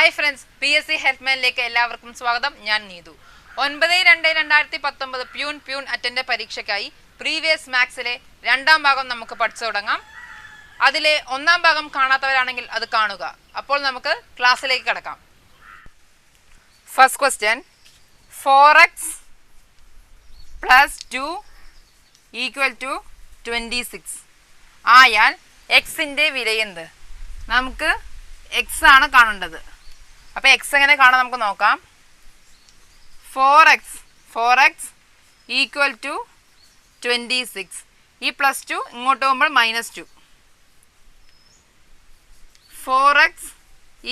Hi friends P S C ഹെൽത്ത്മാനിലേക്ക് എല്ലാവർക്കും സ്വാഗതം. ഞാൻ നീതു. ഒൻപത് രണ്ട് രണ്ടായിരത്തി പത്തൊമ്പത് പ്യൂൺ പ്യൂൺ അറ്റൻഡ് പരീക്ഷയ്ക്കായി പ്രീവിയസ് മാത്സിലെ രണ്ടാം ഭാഗം നമുക്ക് പഠിച്ചു തുടങ്ങാം. അതിലെ ഒന്നാം ഭാഗം കാണാത്തവരാണെങ്കിൽ അത് കാണുക. അപ്പോൾ നമുക്ക് ക്ലാസ്സിലേക്ക് കിടക്കാം. First question four X plus two equal to twenty six ആയാൽ എക്സിന്റെ വിലയെന്ത്? നമുക്ക് എക്സ് ആണ് കാണേണ്ടത്. അപ്പോൾ എക്സ് എങ്ങനെ കാണാൻ നമുക്ക് നോക്കാം. Four X four X equal to twenty six ഈ പ്ലസ് ടു ഇങ്ങോട്ട് പോകുമ്പോൾ minus two four X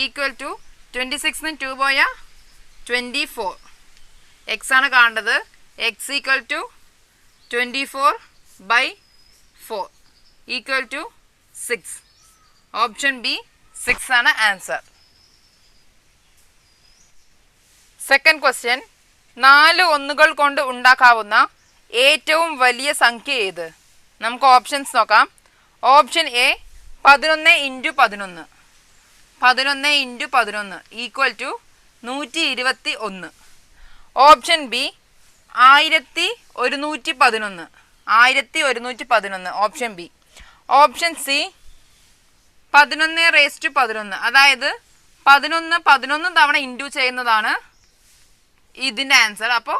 equal to twenty സിക്സിന് two പോയാൽ ട്വന്റി ഫോർ എക്സ് ആണ് കാണേണ്ടത്. X equal to twenty four by four equal to six option B six ആണ് answer second question നാല് ഒന്നുകൾ കൊണ്ട് ഉണ്ടാക്കാവുന്ന ഏറ്റവും വലിയ സംഖ്യ ഏത്? നമുക്ക് ഓപ്ഷൻസ് നോക്കാം. ഓപ്ഷൻ എ പതിനൊന്ന് ഇന്റു പതിനൊന്ന്. പതിനൊന്ന് ഇന്റു പതിനൊന്ന് ഈക്വൽ ടു നൂറ്റി ഇരുപത്തി ഒന്ന് ഓപ്ഷൻ ബി ആയിരത്തി ഒരുന്നൂറ്റി പതിനൊന്ന്. ആയിരത്തി ഒരുന്നൂറ്റി പതിനൊന്ന് ഓപ്ഷൻ ബി ഓപ്ഷൻ സി പതിനൊന്ന് റേസ് ടു പതിനൊന്ന്. അതായത് പതിനൊന്ന് പതിനൊന്ന് തവണ ഇന്റു ചെയ്യുന്നതാണ് ഇതിന്റെ ആൻസർ അപ്പോൾ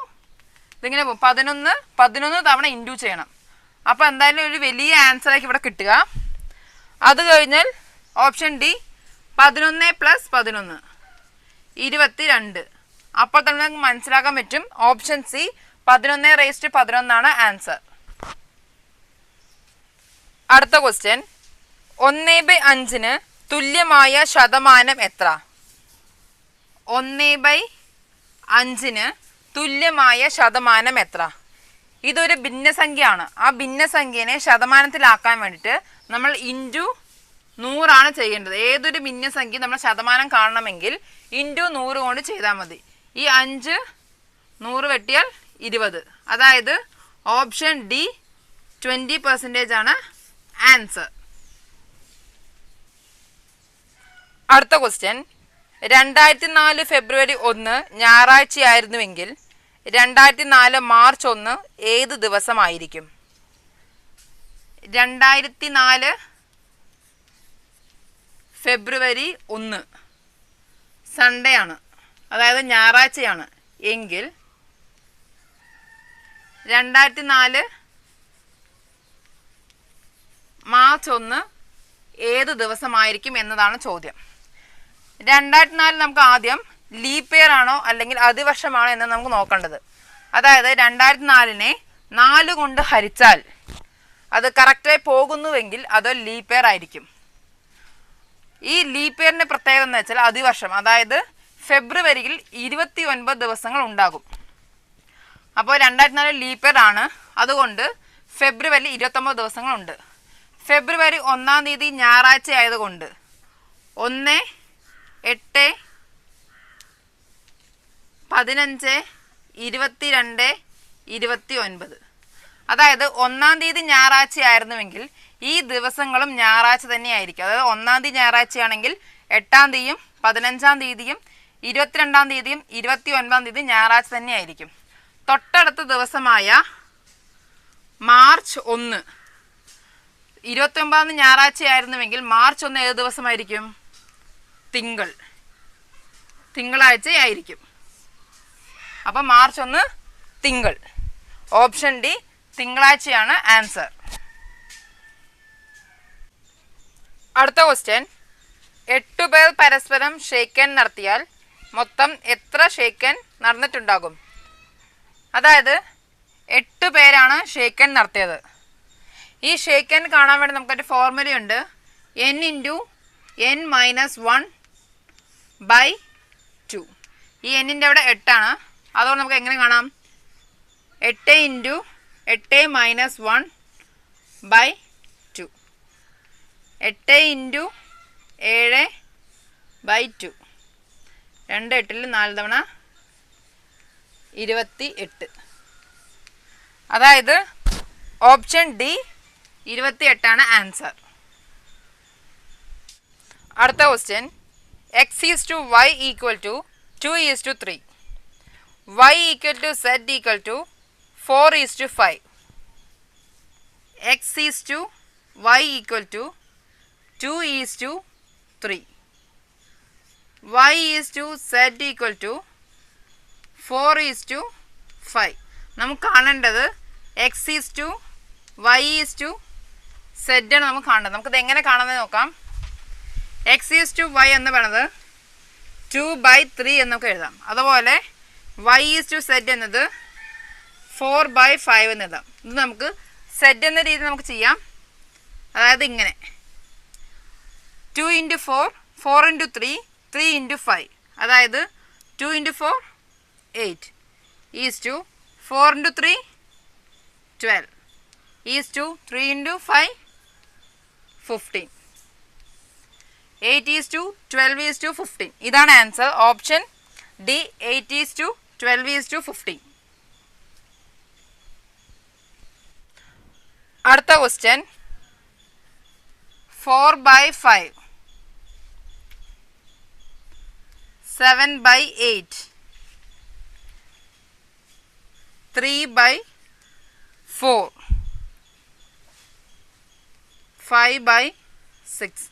ഇതിങ്ങനെ പോകും പതിനൊന്ന് പതിനൊന്ന് തവണ ഇന്റു ചെയ്യണം. അപ്പോൾ എന്തായാലും ഒരു വലിയ ആൻസറായിരിക്കും ഇവിടെ കിട്ടുക. അത് കഴിഞ്ഞാൽ ഓപ്ഷൻ ഡി പതിനൊന്ന് പ്ലസ് പതിനൊന്ന്. ഇരുപത്തി രണ്ട് അപ്പോൾ തന്നെ നമുക്ക് മനസ്സിലാക്കാൻ പറ്റും. ഓപ്ഷൻ സി പതിനൊന്ന് റേസ് ടു പതിനൊന്നാണ് ആൻസർ അടുത്ത ക്വസ്റ്റ്യൻ ഒന്ന് ബൈ അഞ്ചിന് തുല്യമായ ശതമാനം എത്ര? ഒന്ന് ബൈ അഞ്ചിന് തുല്യമായ ശതമാനം എത്ര? ഇതൊരു ഭിന്നസംഖ്യയാണ്. ആ ഭിന്നസംഖ്യനെ ശതമാനത്തിലാക്കാൻ വേണ്ടിയിട്ട് നമ്മൾ ഇന്റു നൂറാണ് ചെയ്യേണ്ടത്. ഏതൊരു ഭിന്നസംഖ്യ നമ്മൾ ശതമാനം കാണണമെങ്കിൽ ഇന്റു നൂറ് കൊണ്ട് ചെയ്താൽ മതി. ഈ അഞ്ച് നൂറ് വെട്ടിയാൽ ഇരുപത്. അതായത് ഓപ്ഷൻ ഡി ട്വന്റി പെർസെന്റേജ് ആണ് ആൻസർ. അടുത്ത ക്വസ്റ്റ്യൻ. രണ്ടായിരത്തി നാല് ഫെബ്രുവരി ഒന്ന് ഞായറാഴ്ചയായിരുന്നുവെങ്കിൽ രണ്ടായിരത്തി നാല് മാർച്ച് ഒന്ന് ഏത് ദിവസമായിരിക്കും? രണ്ടായിരത്തി നാല് ഫെബ്രുവരി ഒന്ന്. സൺഡേ ആണ് അതായത് ഞായറാഴ്ചയാണ്. എങ്കിൽ രണ്ടായിരത്തി നാല് മാർച്ച് ഒന്ന് ഏത് ദിവസമായിരിക്കും എന്നതാണ് ചോദ്യം. രണ്ടായിരത്തി നാലിൽ നമുക്ക് ആദ്യം ലീപ് ഇയർ ആണോ അല്ലെങ്കിൽ അതിവർഷമാണോ എന്ന് നമുക്ക് നോക്കേണ്ടത്. അതായത് രണ്ടായിരത്തി നാലിനെ നാല് കൊണ്ട് ഹരിച്ചാൽ അത് കറക്റ്റായി പോകുന്നുവെങ്കിൽ അത് ലീപ് ഇയർ ആയിരിക്കും. ഈ ലീപ് ഇയറിന്റെ പ്രത്യേകത എന്ന് വെച്ചാൽ അതിവർഷം അതായത് ഫെബ്രുവരിയിൽ ഇരുപത്തി ഒൻപത് ദിവസങ്ങൾ ഉണ്ടാകും. അപ്പോൾ രണ്ടായിരത്തി നാല് ലീപ് ഇയർ ആണ്. അതുകൊണ്ട് ഫെബ്രുവരി ഇരുപത്തൊമ്പത് ദിവസങ്ങളുണ്ട്. ഫെബ്രുവരി ഒന്നാം തീയതി ഞായറാഴ്ച ആയതുകൊണ്ട് ഒന്ന് എട്ട് പതിനഞ്ച് ഇരുപത്തിരണ്ട് ഇരുപത്തി ഒൻപത് അതായത് ഒന്നാം തീയതി ഞായറാഴ്ച ആയിരുന്നുവെങ്കിൽ ഈ ദിവസങ്ങളും ഞായറാഴ്ച തന്നെയായിരിക്കും. അതായത് ഒന്നാം തീയതി ഞായറാഴ്ചയാണെങ്കിൽ എട്ടാം തീയതിയും പതിനഞ്ചാം തീയതിയും ഇരുപത്തിരണ്ടാം തീയതിയും ഇരുപത്തി ഒൻപതാം തീയതി ഞായറാഴ്ച തന്നെയായിരിക്കും. തൊട്ടടുത്ത ദിവസമായ മാർച്ച് ഒന്ന്. ഇരുപത്തി ഒമ്പതാം ഞായറാഴ്ച ആയിരുന്നുവെങ്കിൽ മാർച്ച് ഒന്ന് ഏത് ദിവസമായിരിക്കും? തിങ്കൾ. തിങ്കളാഴ്ചയായിരിക്കും. അപ്പം മാർച്ച് ഒന്ന് തിങ്കൾ. ഓപ്ഷൻ ഡി തിങ്കളാഴ്ചയാണ് ആൻസർ. അടുത്ത ക്വസ്റ്റ്യൻ. എട്ടു പേർ പരസ്പരം ഷേക്കൻ നടത്തിയാൽ മൊത്തം എത്ര ഷേക്കൻ നടന്നിട്ടുണ്ടാകും? അതായത് എട്ട് പേരാണ് ഷേക്കൻ നടത്തിയത്. ഈ ഷേക്കൻ കാണാൻ വേണ്ടി നമുക്കൊരു ഫോർമുലയുണ്ട്. N into N minus one by two ഈ എന്നിന്റെ അവിടെ എട്ടാണ്. അതുകൊണ്ട് നമുക്ക് എങ്ങനെ കാണാം? എട്ട് ഇന്റു എട്ട് മൈനസ് വൺ ബൈ ടു എട്ട് ഇന്റു ഏഴ് ബൈ ടു രണ്ട് എട്ടിൽ നാല് തവണ ഇരുപത്തി എട്ട് അതായത് ഓപ്ഷൻ ഡി ഇരുപത്തി എട്ടാണ് ആൻസർ അടുത്ത question X is to Y equal to two is to three Y equal to Z equal to four is to five X is to Y equal to two is to three Y is to Z equal to four is to five നമുക്ക് കാണേണ്ടത് X is to Y is to Z ആണ് നമുക്ക് കാണേണ്ടത്. നമുക്കിത് എങ്ങനെ കാണുന്നത് നോക്കാം. X is to Y എന്ന് പറയുന്നത് ടു ബൈ ത്രീ എന്നൊക്കെ എഴുതാം. അതുപോലെ വൈ ഈസ് ടു സെഡ് എന്നത് ഫോർ ബൈ ഫൈവ് എന്ന് എഴുതാം. ഇത് നമുക്ക് സെഡ് എന്ന രീതി നമുക്ക് ചെയ്യാം. അതായത് ഇങ്ങനെ. Two into four four into three three into five അതായത് two into four eight is to four into three twelve is to three into five fifteen eight is to twelve is to fifteen ഇതാണ് answer option D eight is to twelve is to fifteen അടുത്ത question four by five seven by eight three by four five by six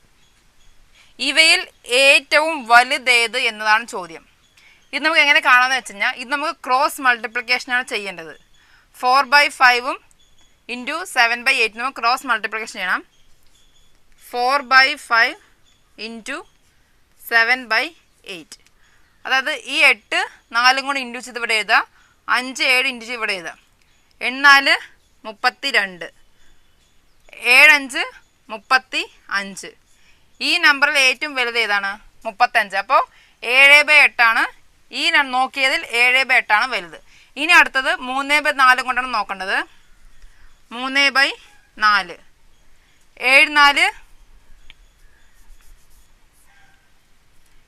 ഇവയിൽ ഏറ്റവും വലുതേത് എന്നതാണ് ചോദ്യം. ഇത് നമുക്ക് എങ്ങനെ കാണാമെന്ന് വെച്ച് കഴിഞ്ഞാൽ ഇത് നമുക്ക് ക്രോസ് മൾട്ടിപ്ലിക്കേഷനാണ് ചെയ്യേണ്ടത്. ഫോർ ബൈ ഫൈവും ഇന്റു സെവൻ ബൈ എയ്റ്റ് നമുക്ക് ക്രോസ് മൾട്ടിപ്ലിക്കേഷൻ ചെയ്യണം. Four by five into seven by eight അതായത് ഈ എട്ട് നാലും കൂടി ഇന്റു ചെയ്ത് ഇവിടെ എഴുതുക. അഞ്ച് ഏഴ് ഇന്റു ചെയ്ത് ഇവിടെ എഴുതുക. എണ്ണാൽ മുപ്പത്തി രണ്ട് ഏഴഞ്ച് മുപ്പത്തി അഞ്ച് ഈ നമ്പറിൽ ഏറ്റവും വലുത് ഏതാണ്? മുപ്പത്തഞ്ച്. അപ്പോൾ ഏഴ് ബൈ എട്ടാണ്. ഈ നോക്കിയതിൽ ഏഴ് ബൈ എട്ടാണ് വലുത്. ഇനി അടുത്തത് മൂന്ന് ബൈ നാല് കൊണ്ടാണ് നോക്കേണ്ടത്. മൂന്ന് ബൈ നാല്. ഏഴ് നാല്.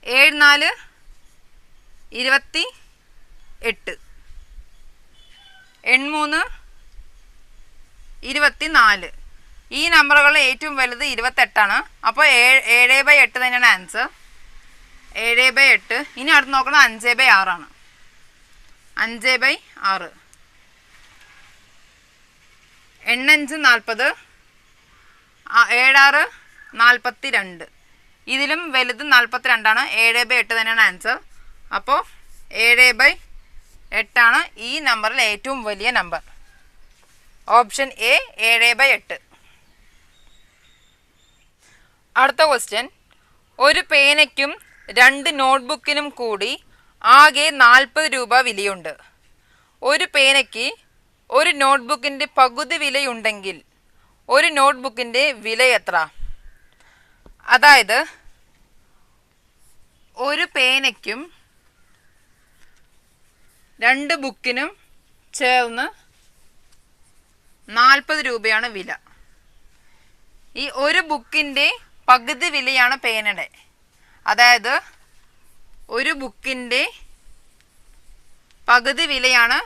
ഏഴ് നാല്. ഇരുപത്തി എട്ട്. എൺമൂന്ന്. ഇരുപത്തി നാല്. ഈ നമ്പറുകളിൽ ഏറ്റവും വലുത് ഇരുപത്തെട്ടാണ്. അപ്പോൾ ഏഴ് ബൈ എട്ട് തന്നെയാണ് ആൻസർ ഏഴ് ബൈ എട്ട്. ഇനി അടുത്ത് നോക്കണം അഞ്ച് ബൈ ആറാണ്. അഞ്ച് ബൈ ആറ്. എണ്ണഞ്ച് നാൽപ്പത്. ഏഴാറ് നാൽപ്പത്തി രണ്ട് ഇതിലും വലുത് നാൽപ്പത്തി രണ്ടാണ് ഏഴ് ബൈ എട്ട് തന്നെയാണ് ആൻസർ അപ്പോൾ ഏഴ് ബൈ എട്ടാണ് ഈ നമ്പറിൽ ഏറ്റവും വലിയ നമ്പർ. ഓപ്ഷൻ എ ഏഴ് ബൈ എട്ട്. അടുത്ത ക്വസ്റ്റ്യൻ ഒരു പേനയ്ക്കും രണ്ട് നോട്ട്ബുക്കിനും കൂടി ആകെ നാൽപ്പത് രൂപ വിലയുണ്ട്. ഒരു പേനയ്ക്ക് ഒരു നോട്ട്ബുക്കിന്റെ പകുതി വിലയുണ്ടെങ്കിൽ ഒരു നോട്ട്ബുക്കിന്റെ വില എത്ര? അതായത് ഒരു പേനയ്ക്കും രണ്ട് ബുക്കിനും ചേർന്ന് നാൽപ്പത് രൂപയാണ് വില. ഈ ഒരു ബുക്കിന്റെ പകുതി വിലയാണ് പേനയുടെ. അതായത് ഒരു ബുക്കിന്റെ പകുതി വിലയാണ്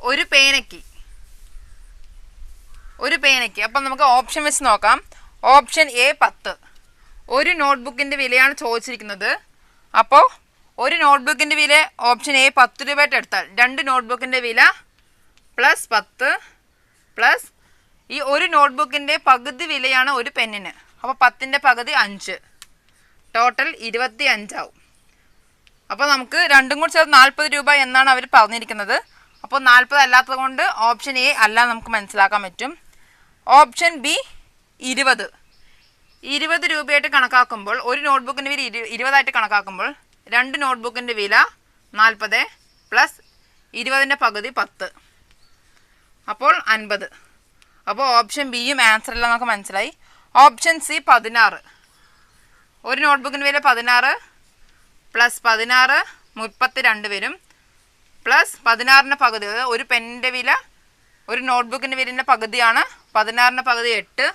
ഒരു പേനയ്ക്ക്. ഒരു പേനയ്ക്ക്. അപ്പം നമുക്ക് ഓപ്ഷൻ വെച്ച് നോക്കാം. ഓപ്ഷൻ എ പത്ത്. ഒരു നോട്ട്ബുക്കിന്റെ വിലയാണ് ചോദിച്ചിരിക്കുന്നത്. അപ്പോൾ ഒരു നോട്ട്ബുക്കിന്റെ വില ഓപ്ഷൻ എ പത്ത് രൂപയായിട്ട് എടുത്താൽ രണ്ട് നോട്ട്ബുക്കിന്റെ വില പ്ലസ് പത്ത് പ്ലസ് ഈ ഒരു നോട്ട്ബുക്കിന്റെ പകുതി വിലയാണ് ഒരു പെന്നിന്. അപ്പോൾ പത്തിന്റെ പകുതി അഞ്ച്. ടോട്ടൽ ഇരുപത്തി അഞ്ചാവും അപ്പോൾ നമുക്ക് രണ്ടും കൂടി ചേർത്ത് നാൽപ്പത് രൂപ എന്നാണ് അവർ പറഞ്ഞിരിക്കുന്നത്. അപ്പോൾ നാൽപ്പത് അല്ലാത്തത് കൊണ്ട് ഓപ്ഷൻ എ അല്ല നമുക്ക് മനസ്സിലാക്കാൻ പറ്റും. ഓപ്ഷൻ ബി ഇരുപത്. ഇരുപത് രൂപയായിട്ട് കണക്കാക്കുമ്പോൾ ഒരു നോട്ട്ബുക്കിന്റെ വില ഇരു ഇരുപതായിട്ട് കണക്കാക്കുമ്പോൾ രണ്ട് നോട്ട്ബുക്കിന്റെ വില നാൽപ്പത് പ്ലസ് ഇരുപതിന്റെ പകുതി പത്ത്. അപ്പോൾ അൻപത്. അപ്പോൾ ഓപ്ഷൻ ബിയും ആൻസർ എല്ലാം നമുക്ക് മനസ്സിലായി. ഓപ്ഷൻ സി പതിനാറ്. ഒരു നോട്ട്ബുക്കിന് വില പതിനാറ് പ്ലസ് പതിനാറ് മുപ്പത്തി രണ്ട് വരും. പ്ലസ് പതിനാറിന്റെ പകുതി ഒരു പെന്നിന്റെ വില ഒരു നോട്ട്ബുക്കിന്റെ വിലന്റെ പകുതിയാണ് പതിനാറിന്റെ പകുതി എട്ട്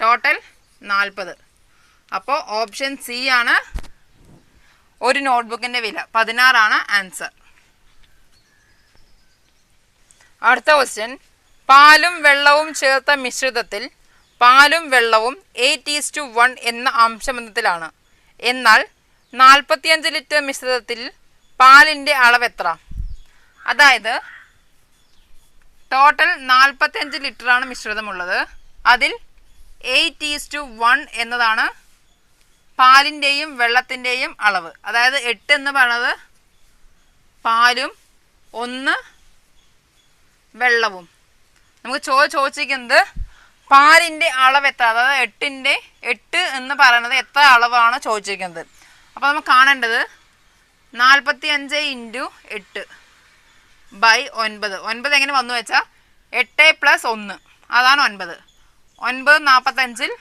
ടോട്ടൽ നാൽപ്പത്. അപ്പോൾ ഓപ്ഷൻ സി ആണ് ഒരു നോട്ട്ബുക്കിന്റെ വില. പതിനാറാണ് ആൻസർ അടുത്ത ക്വസ്റ്റ്യൻ പാലും വെള്ളവും ചേർത്ത മിശ്രിതത്തിൽ പാലും വെള്ളവും എയ്റ്റ് ഈസ് ടു വൺ എന്ന അംശബന്ധത്തിലാണ്. എന്നാൽ നാൽപ്പത്തിയഞ്ച് ലിറ്റർ മിശ്രിതത്തിൽ പാലിന്റെ അളവ് എത്ര അതായത് ടോട്ടൽ നാൽപ്പത്തിയഞ്ച് ലിറ്ററാണ് മിശ്രിതമുള്ളത്. അതിൽ എയ്റ്റ് ഈസ് ടു വൺ എന്നതാണ് പാലിന്റെയും വെള്ളത്തിന്റെയും അളവ്. അതായത് എട്ട് എന്ന് പറയുന്നത് പാലും ഒന്ന് വെള്ളവും. നമുക്ക് ചോ ചോദിച്ചിരിക്കുന്നത് പാലിന്റെ അളവ് എത്ര അതായത് എട്ടിന്റെ എട്ട് എന്ന് പറയുന്നത് എത്ര അളവാണ് ചോദിച്ചിരിക്കുന്നത്. അപ്പോൾ നമുക്ക് കാണേണ്ടത് നാൽപ്പത്തി അഞ്ച് ഇന്റു എട്ട് ബൈ ഒൻപത്. ഒൻപത് എങ്ങനെ വന്നു വെച്ചാൽ എട്ട് പ്ലസ് ഒന്ന് അതാണ് ഒൻപത്. ഒൻപത് നാൽപ്പത്തഞ്ചിൽ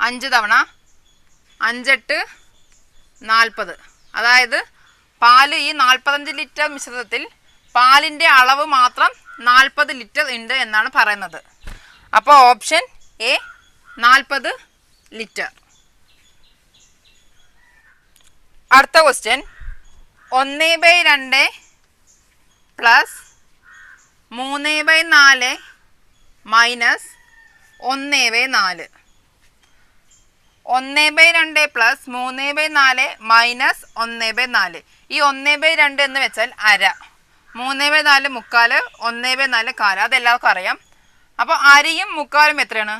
അഞ്ച് തവണ അഞ്ചെട്ട് നാൽപ്പത് അതായത് പാൽ ഈ നാൽപ്പത്തഞ്ച് ലിറ്റർ മിശ്രിതത്തിൽ പാലിന്റെ അളവ് മാത്രം നാൽപ്പത് ലിറ്റർ ഉണ്ട് എന്നാണ് പറയുന്നത്. അപ്പോൾ ഓപ്ഷൻ എ നാൽപ്പത് ലിറ്റർ. അടുത്ത ക്വസ്റ്റ്യൻ ഒന്ന് ബൈ രണ്ട് പ്ലസ് മൂന്ന് ബൈ നാല് മൈനസ് ഒന്ന് ബൈ നാല്. ഒന്ന് ബൈ രണ്ട് പ്ലസ് മൂന്ന് ബൈ നാല് മൈനസ് ഒന്ന് ബൈ നാല്. ഈ ഒന്ന് ബൈ രണ്ട് എന്ന് വെച്ചാൽ അര. മൂന്ന് ബൈ നാല് മുക്കാൽ ഒന്ന് ബൈ നാല് കാൽ അതെല്ലാവർക്കും അറിയാം. അപ്പോൾ അരയും മുക്കാലും എത്രയാണ്?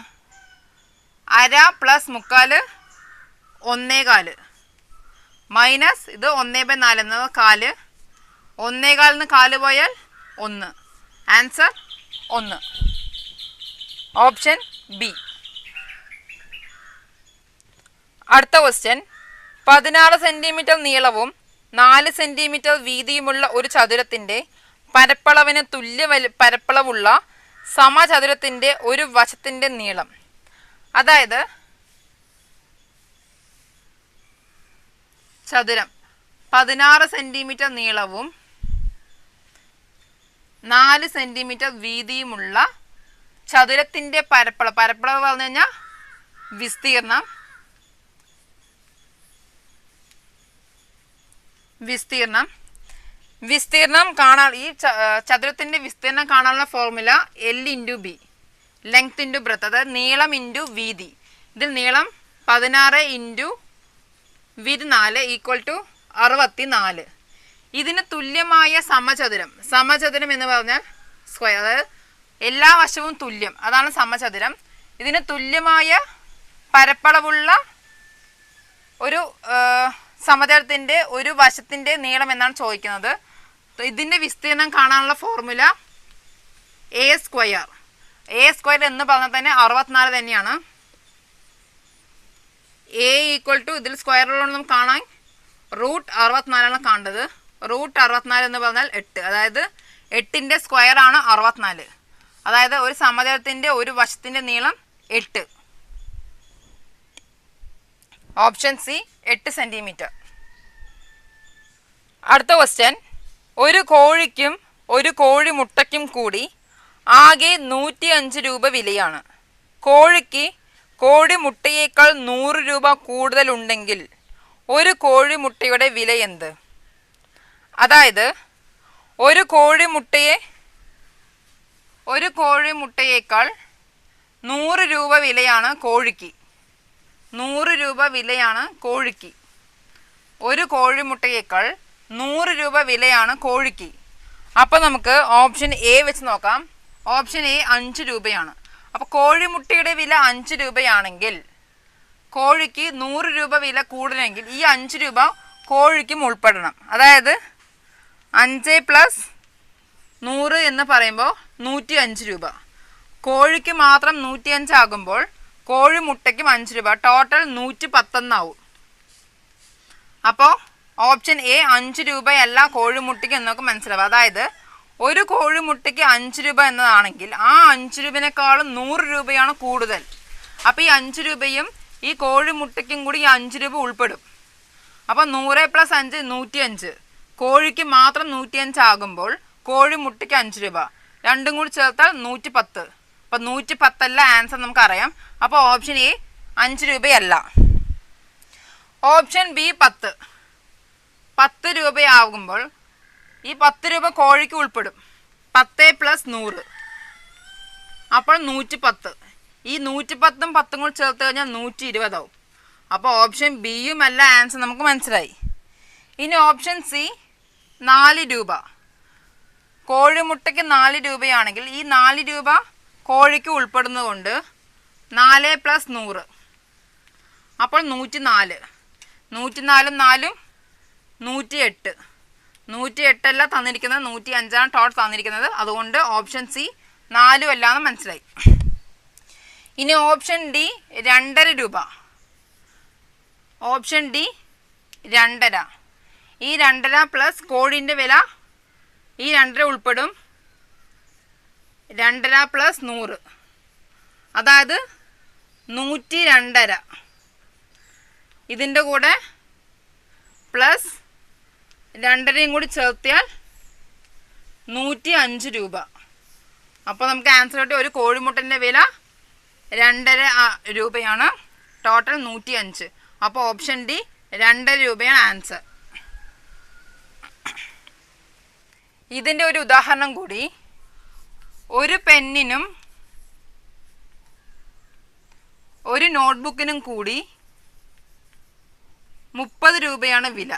അര പ്ലസ് മുക്കാൽ ഒന്നേ കാൽ മൈനസ് ഇത് ഒന്നേ ബൈ നാല് എന്നത് കാൽ. ഒന്നേ നിന്ന് കാൽ പോയാൽ ഒന്ന്. ആൻസർ ഒന്ന്. ഓപ്ഷൻ ബി അടുത്ത ക്വസ്റ്റ്യൻ പതിനാറ് സെന്റിമീറ്റർ നീളവും നാല് സെന്റിമീറ്റർ വീതിയുമുള്ള ഒരു ചതുരത്തിന്റെ പരപ്പളവിന് തുല്യ വലി പരപ്പളവുള്ള സമചതുരത്തിന്റെ ഒരു വശത്തിന്റെ നീളം. അതായത് ചതുരം. പതിനാറ് സെന്റിമീറ്റർ നീളവും നാല് സെന്റിമീറ്റർ വീതിയുമുള്ള ചതുരത്തിന്റെ പരപ്പളവ് പരപ്പളവ് പറഞ്ഞു കഴിഞ്ഞാൽ വിസ്തീർണം. വിസ്തീർണം. വിസ്തീർണം കാണാൻ ഈ ചതുരത്തിന്റെ വിസ്തീർണം കാണാനുള്ള formula L into B length into breadth അതായത് നീളം ഇന്റു വീതി. ഇതിൽ നീളം പതിനാറ് ഇന്റു വീതി നാല് ഈക്വൽ ടു അറുപത്തി നാല് ഇതിന് തുല്യമായ സമചതുരം. സമചതുരം എന്ന് പറഞ്ഞാൽ സ്ക്വയർ അതായത് എല്ലാ വശവും തുല്യം. അതാണ് സമചതുരം. ഇതിന് തുല്യമായ പരപ്പളവുള്ള ഒരു സമതലത്തിന്റെ ഒരു വശത്തിന്റെ നീളം എന്നാണ് ചോദിക്കുന്നത്. ഇതിന്റെ വിസ്തീർണം കാണാനുള്ള formula A square A square എന്ന് പറഞ്ഞാൽ തന്നെ അറുപത്തിനാല് തന്നെയാണ്. എ ഈക്വൽ ടു ഇതിൽ സ്ക്വയർ നമുക്ക് കാണാൻ റൂട്ട് അറുപത്തിനാലാണ് കാണേണ്ടത്. റൂട്ട് അറുപത്തിനാല് എന്ന് പറഞ്ഞാൽ എട്ട്. അതായത് എട്ടിന്റെ സ്ക്വയർ ആണ് അറുപത്തിനാല്. അതായത് ഒരു സമതലത്തിന്റെ ഒരു വശത്തിന്റെ നീളം എട്ട്. ഓപ്ഷൻ സി എട്ട് സെന്റിമീറ്റർ അടുത്ത ക്വസ്റ്റ്യൻ ഒരു കോഴിക്കും ഒരു കോഴി മുട്ടയ്ക്കും കൂടി ആകെ നൂറ്റി അഞ്ച് രൂപ വിലയാണ്. കോഴിക്ക് കോഴി മുട്ടയേക്കാൾ നൂറ് രൂപ കൂടുതലുണ്ടെങ്കിൽ ഒരു കോഴി മുട്ടയുടെ വില എന്ത്? അതായത് ഒരു കോഴി മുട്ടയെ ഒരു കോഴി മുട്ടയേക്കാൾ നൂറ് രൂപ വിലയാണ് കോഴിക്ക്. നൂറ് രൂപ വിലയാണ് കോഴിക്ക്. ഒരു കോഴിമുട്ടയേക്കാൾ നൂറ് രൂപ വിലയാണ് കോഴിക്ക്. അപ്പോൾ നമുക്ക് ഓപ്ഷൻ എ വെച്ച് നോക്കാം. ഓപ്ഷൻ എ അഞ്ച് രൂപയാണ്. അപ്പോൾ കോഴിമുട്ടയുടെ വില അഞ്ച് രൂപയാണെങ്കിൽ കോഴിക്ക് നൂറ് രൂപ വില കൂടുതലെങ്കിൽ ഈ അഞ്ച് രൂപ കോഴിക്കും ഉൾപ്പെടണം. അതായത് അഞ്ച് പ്ലസ് നൂറ് എന്ന് പറയുമ്പോൾ നൂറ്റി അഞ്ച് രൂപ. കോഴിക്ക് മാത്രം നൂറ്റി അഞ്ചാകുമ്പോൾ കോഴിമുട്ടയ്ക്കും അഞ്ച് രൂപ. ടോട്ടൽ നൂറ്റി പത്തൊന്നാവും അപ്പോൾ ഓപ്ഷൻ എ അഞ്ച് രൂപയല്ല കോഴിമുട്ടയ്ക്ക് എന്നൊക്കെ മനസ്സിലാവും. അതായത് ഒരു കോഴിമുട്ടയ്ക്ക് അഞ്ച് രൂപ എന്നതാണെങ്കിൽ ആ അഞ്ച് രൂപനേക്കാളും നൂറ് രൂപയാണ് കൂടുതൽ. അപ്പോൾ ഈ അഞ്ച് രൂപയും ഈ കോഴിമുട്ടയ്ക്കും കൂടി ഈ അഞ്ച് രൂപ ഉൾപ്പെടും. അപ്പോൾ നൂറ് പ്ലസ് അഞ്ച് നൂറ്റിയഞ്ച്. കോഴിക്ക് മാത്രം നൂറ്റി അഞ്ച് ആകുമ്പോൾ കോഴിമുട്ടയ്ക്ക് അഞ്ച് രൂപ. രണ്ടും കൂടി ചേർത്താൽ നൂറ്റി പത്ത് അപ്പോൾ നൂറ്റി പത്തല്ല ആൻസർ നമുക്കറിയാം. അപ്പോൾ ഓപ്ഷൻ എ അഞ്ച് രൂപയല്ല. ഓപ്ഷൻ ബി പത്ത്. പത്ത് രൂപയാകുമ്പോൾ ഈ പത്ത് രൂപ കോഴിക്ക് ഉൾപ്പെടും. പത്ത് പ്ലസ് നൂറ്. അപ്പോൾ നൂറ്റി പത്ത് ഈ നൂറ്റി പത്തും പത്തും കൂടി ചേർത്ത് കഴിഞ്ഞാൽ നൂറ്റി ഇരുപതാവും അപ്പോൾ ഓപ്ഷൻ ബിയും അല്ല ആൻസർ നമുക്ക് മനസ്സിലായി. ഇനി ഓപ്ഷൻ സി നാല് രൂപ. കോഴിമുട്ടയ്ക്ക് നാല് രൂപയാണെങ്കിൽ ഈ നാല് രൂപ കോഴിക്ക് ഉൾപ്പെടുന്നതുകൊണ്ട് നാല് പ്ലസ് നൂറ്. അപ്പോൾ നൂറ്റി നാല് നൂറ്റി നാലും നാലും നൂറ്റി എട്ട് നൂറ്റി എട്ടല്ല തന്നിരിക്കുന്നത് നൂറ്റി അഞ്ചാണ് ടോട്ട് തന്നിരിക്കുന്നത്. അതുകൊണ്ട് ഓപ്ഷൻ സി നാലും അല്ലാന്ന് മനസ്സിലായി. ഇനി ഓപ്ഷൻ ഡി രണ്ടര രൂപ. ഓപ്ഷൻ ഡി രണ്ടര. ഈ രണ്ടര പ്ലസ് കോഴിന്റെ വില ഈ രണ്ടര ഉൾപ്പെടും. രണ്ടര പ്ലസ് നൂറ്. അതായത് നൂറ്റി രണ്ടര ഇതിന്റെ കൂടെ പ്ലസ് രണ്ടരയും കൂടി ചേർത്തിയാൽ നൂറ്റി അഞ്ച് രൂപ. അപ്പോൾ നമുക്ക് ആൻസർ കിട്ടിയ ഒരു കോഴിമുട്ടന്റെ വില രണ്ടര രൂപയാണ്. ടോട്ടൽ നൂറ്റി അഞ്ച്. അപ്പോൾ ഓപ്ഷൻ ഡി രണ്ടര രൂപയാണ് ആൻസർ ഇതിന്റെ ഒരു ഉദാഹരണം കൂടി. ഒരു പെന്നിനും ഒരു നോട്ട്ബുക്കിനും കൂടി മുപ്പത് രൂപയാണ് വില.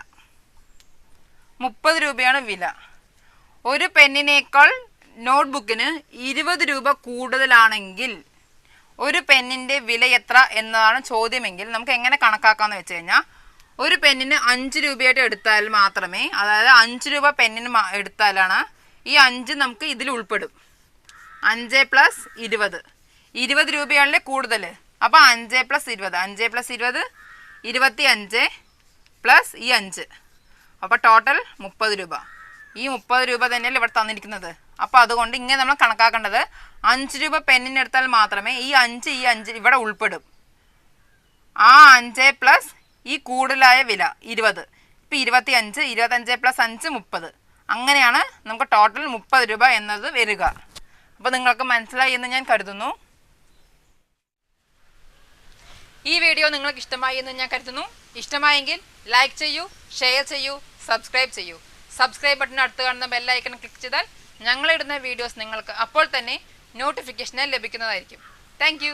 മുപ്പത് രൂപയാണ് വില. ഒരു പെന്നിനേക്കാൾ നോട്ട്ബുക്കിന് ഇരുപത് രൂപ കൂടുതലാണെങ്കിൽ ഒരു പെന്നിന്റെ വില എത്ര എന്നതാണ് ചോദ്യമെങ്കിൽ നമുക്ക് എങ്ങനെ കണക്കാക്കാമെന്ന് വെച്ച് കഴിഞ്ഞാൽ ഒരു പെന്നിന് അഞ്ച് രൂപയായിട്ട് എടുത്താൽ മാത്രമേ അതായത് അഞ്ച് രൂപ പെന്നിന് എടുത്താലാണ് ഈ അഞ്ച് നമുക്ക് ഇതിൽ ഉൾപ്പെടും. അഞ്ച് പ്ലസ് ഇരുപത്. ഇരുപത് രൂപയാണല്ലേ കൂടുതൽ അപ്പോൾ അഞ്ച് പ്ലസ് ഇരുപത്. അഞ്ച് പ്ലസ് ഇരുപത് ഇരുപത്തി അഞ്ച് പ്ലസ് ഈ അഞ്ച്. അപ്പോൾ ടോട്ടൽ മുപ്പത് രൂപ. ഈ മുപ്പത് രൂപ തന്നെയല്ലേ ഇവിടെ തന്നിരിക്കുന്നത്? അപ്പോൾ അതുകൊണ്ട് ഇങ്ങനെ നമ്മൾ കണക്കാക്കേണ്ടത് അഞ്ച് രൂപ പെന്നിനെടുത്താൽ മാത്രമേ ഈ അഞ്ച് ഈ അഞ്ച് ഇവിടെ ഉൾപ്പെടും. ആ അഞ്ച് പ്ലസ് ഈ കൂടുതലായ വില ഇരുപത്. ഇപ്പം ഇരുപത്തി അഞ്ച് ഇരുപത്തഞ്ച് പ്ലസ് അഞ്ച് മുപ്പത്. അങ്ങനെയാണ് നമുക്ക് ടോട്ടൽ മുപ്പത് രൂപ എന്നത് വരിക. അപ്പോൾ നിങ്ങൾക്ക് മനസ്സിലായി എന്ന് ഞാൻ കരുതുന്നു. ഈ വീഡിയോ നിങ്ങൾക്ക് ഇഷ്ടമായി എന്ന് ഞാൻ കരുതുന്നു. ഇഷ്ടമായെങ്കിൽ ലൈക്ക് ചെയ്യൂ ഷെയർ ചെയ്യൂ സബ്സ്ക്രൈബ് ചെയ്യൂ. സബ്സ്ക്രൈബ് ബട്ടൺ അടുത്ത് കാണുന്ന ബെല്ലൈക്കൺ ക്ലിക്ക് ചെയ്താൽ ഞങ്ങളിടുന്ന വീഡിയോസ് നിങ്ങൾക്ക് അപ്പോൾ തന്നെ നോട്ടിഫിക്കേഷനായി ലഭിക്കുന്നതായിരിക്കും. താങ്ക്